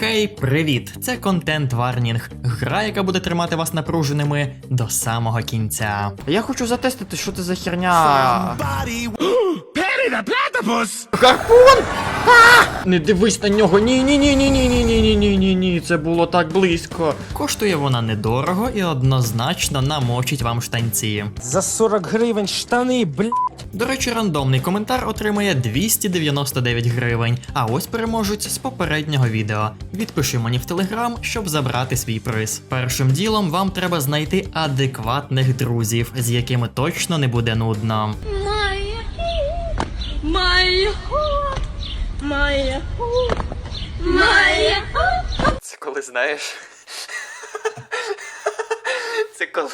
Хей, привіт! Це контент Варнінг, гра, яка буде тримати вас напруженими до самого кінця. Я хочу затестити, що це за херня. Гарпун! А! Не дивись на нього. Ні, ні, ні, ні, ні, ні, ні, ні, ні, ні, ні. Це було так близько. Коштує вона недорого і однозначно намочить вам штанці. За 40 гривень штани, блядь. До речі, рандомний коментар отримає 299 гривень, а ось переможуть з попереднього відео. Відпиши мені в телеграм, щоб забрати свій приз. Першим ділом вам треба знайти адекватних друзів, з якими точно не буде нудно. My my my heart. Це коли знаєш. Це коли.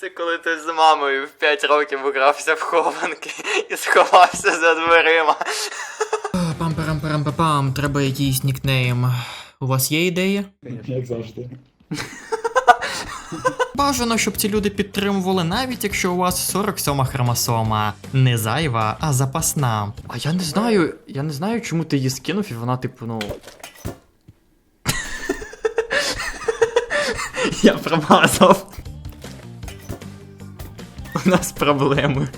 Це коли ти з мамою в 5 років грався в хованки і сховався за дверима. пам парам парам пам треба якийсь нікнейм. У вас є ідеї? Як завжди. Бажано, щоб ці люди підтримували, навіть якщо у вас 47 хромосома. Не зайва, а запасна. А я не знаю, я не знаю, чому ти її скинув, і вона, типу, ну. я промазав. У нас проблеми.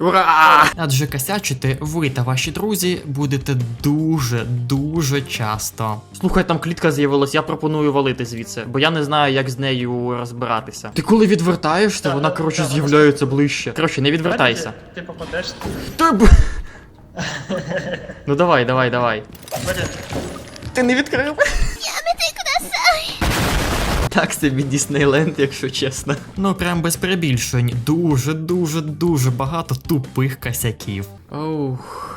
Ура! Адже косячити ви та ваші друзі будете дуже дуже часто. Слухай, там клітка з'явилась, я пропоную валити звідси, бо я не знаю, як з нею розбиратися. Ти коли відвертаєшся, вона, коротше, з'являється ближче. Коротше, не відвертайся. Ти попадеш. Ти б... ну давай, давай, давай. Ти не відкрив. Так собі Діснейленд, якщо чесно. Ну прям без перебільшень, дуже дуже дуже багато тупих косяків. Ух.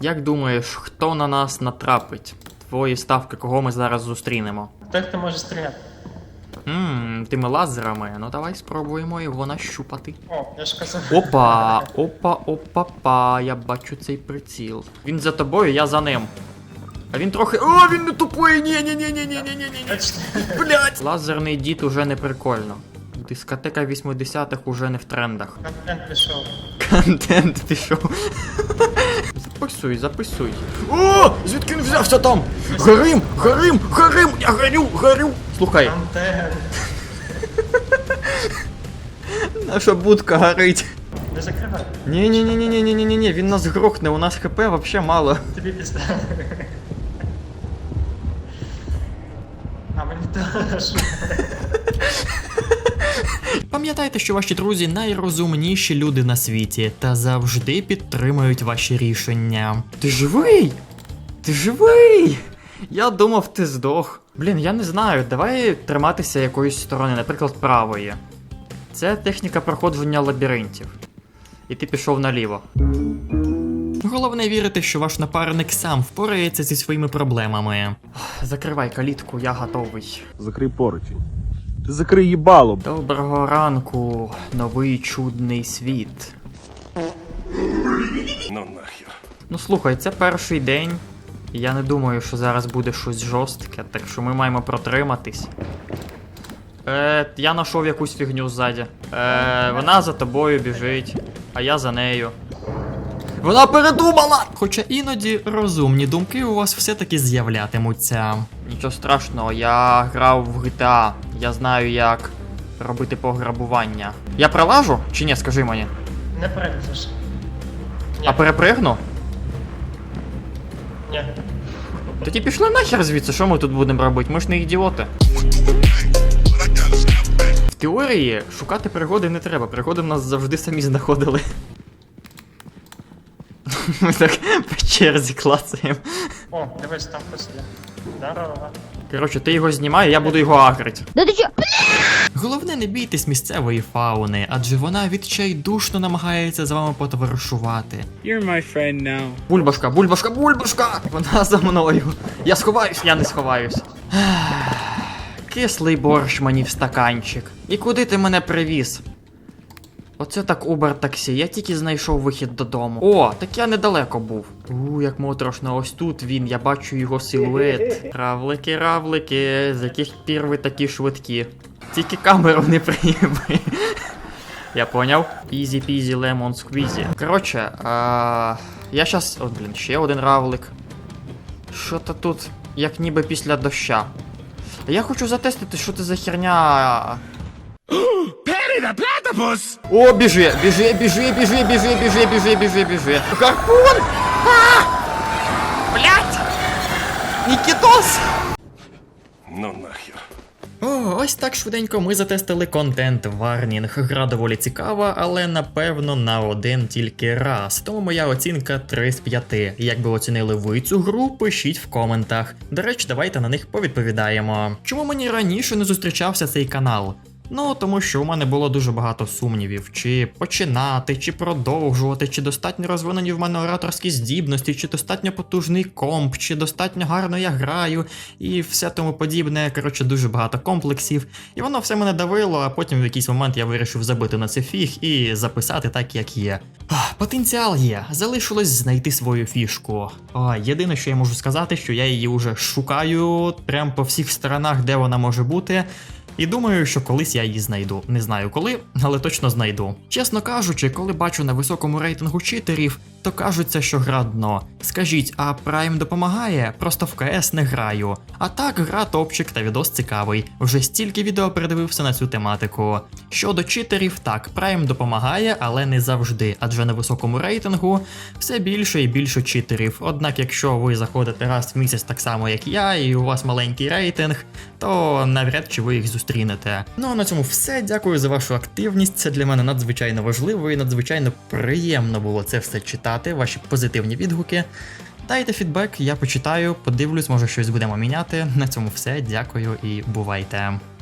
Як думаєш, хто на нас натрапить? Твої ставки, кого ми зараз зустрінемо? Той, хто може стріляти. Ммм, тими лазерами. Ну давай спробуємо його нащупати. О, я ж казав. Опа, опа, опа, па, я бачу цей приціл. Він за тобою, я за ним. А він трохи. О, він не тупий! Ні, ні, ні, ні, ні, ні, ні, ні. Блять! Лазерний дід уже не прикольно. Дискотека 80-х уже не в трендах. Контент пішов. Контент пішов. Записуй, записуй. О! Звідки він взявся там? Горим! Горим! Горим! Я горю! Горю! Слухай, Контент. наша будка горить. Не закривай. ні ні ні ні ні ні ні ні він нас грохне, у нас хп вообще мало. Тобі пізда. Пам'ятайте, що ваші друзі найрозумніші люди на світі та завжди підтримують ваші рішення. Ти живий? Ти живий? Я думав, ти здох. Блін, я не знаю, давай триматися якоїсь сторони, наприклад, правої. Це техніка проходження лабіринтів. І ти пішов наліво. Головне вірити, що ваш напарник сам впорається зі своїми проблемами. Закривай калітку, я готовий. Закрий поручень. Ти закрий їбало. Доброго ранку, новий чудний світ. Ну нахер. Ну слухай, це перший день. і Я не думаю, що зараз буде щось жорстке, так що ми маємо протриматись. Е, я знайшов якусь фігню ззаді. Е, вона за тобою біжить, а я за нею. Вона передумала! Хоча іноді розумні думки у вас все-таки з'являтимуться. Нічого страшного, я грав в GTA. Я знаю, як робити пограбування. Я пролажу? Чи ні, скажи мені. Не перелізеш. А перепригну? Ні. Тоді пішли нахер звідси, що ми тут будемо робити? Ми ж не ідіоти. В теорії шукати пригоди не треба, пригоди в нас завжди самі знаходили. Ми так по черзі клацаємо. О, дивись, там хтось є. Здорово. Коротше, ти його знімай, я буду його агрити. Головне, не бійтесь місцевої фауни, адже вона відчайдушно намагається з вами потоваришувати. You're my friend now. Бульбашка, бульбашка, бульбашка! Вона за мною. Я сховаюсь, я не сховаюсь. Кислий борщ мені в стаканчик. І куди ти мене привіз? Оце так Uber таксі, я тільки знайшов вихід додому. О, так я недалеко був. У, як моторошно, ось тут він, я бачу його силует. Равлики, равлики, з яких пір ви такі швидкі. Тільки камеру не прийми. Я поняв. Easy peasy lemon squeezy. Коротше, а, я щас. От, блін, ще один равлик. Що то тут, як ніби після доща. Я хочу затестити, що це за херня. О, біжи, біжи, біжи, біжи, біжи, біжи, біжи, біжи, біжи. Гарпун! А! Блять! Нікітос! Ну нахер. О, ось так швиденько ми затестили контент Варнінг. Гра доволі цікава, але напевно на один тільки раз. Тому моя оцінка 3 з 5. Як би оцінили ви цю гру, пишіть в коментах. До речі, давайте на них повідповідаємо. Чому мені раніше не зустрічався цей канал? Ну, тому що у мене було дуже багато сумнівів, чи починати, чи продовжувати, чи достатньо розвинені в мене ораторські здібності, чи достатньо потужний комп, чи достатньо гарно я граю, і все тому подібне. Коротше, дуже багато комплексів. І воно все мене давило, а потім в якийсь момент я вирішив забити на це фіг і записати так, як є. Потенціал є, залишилось знайти свою фішку. А, єдине, що я можу сказати, що я її вже шукаю прям по всіх сторонах, де вона може бути. І думаю, що колись я її знайду. Не знаю коли, але точно знайду. Чесно кажучи, коли бачу на високому рейтингу читерів, то кажеться, що гра дно. Скажіть, а Prime допомагає? Просто в КС не граю. А так, гра топчик та відос цікавий. Вже стільки відео передивився на цю тематику. Щодо читерів, так, Prime допомагає, але не завжди, адже на високому рейтингу все більше і більше читерів. Однак, якщо ви заходите раз в місяць так само, як я, і у вас маленький рейтинг, то навряд чи ви їх зустрінете. Ну а на цьому все. Дякую за вашу активність. Це для мене надзвичайно важливо і надзвичайно приємно було це все читати, ваші позитивні відгуки. Дайте фідбек, я почитаю, подивлюсь, може щось будемо міняти. На цьому все. Дякую і бувайте.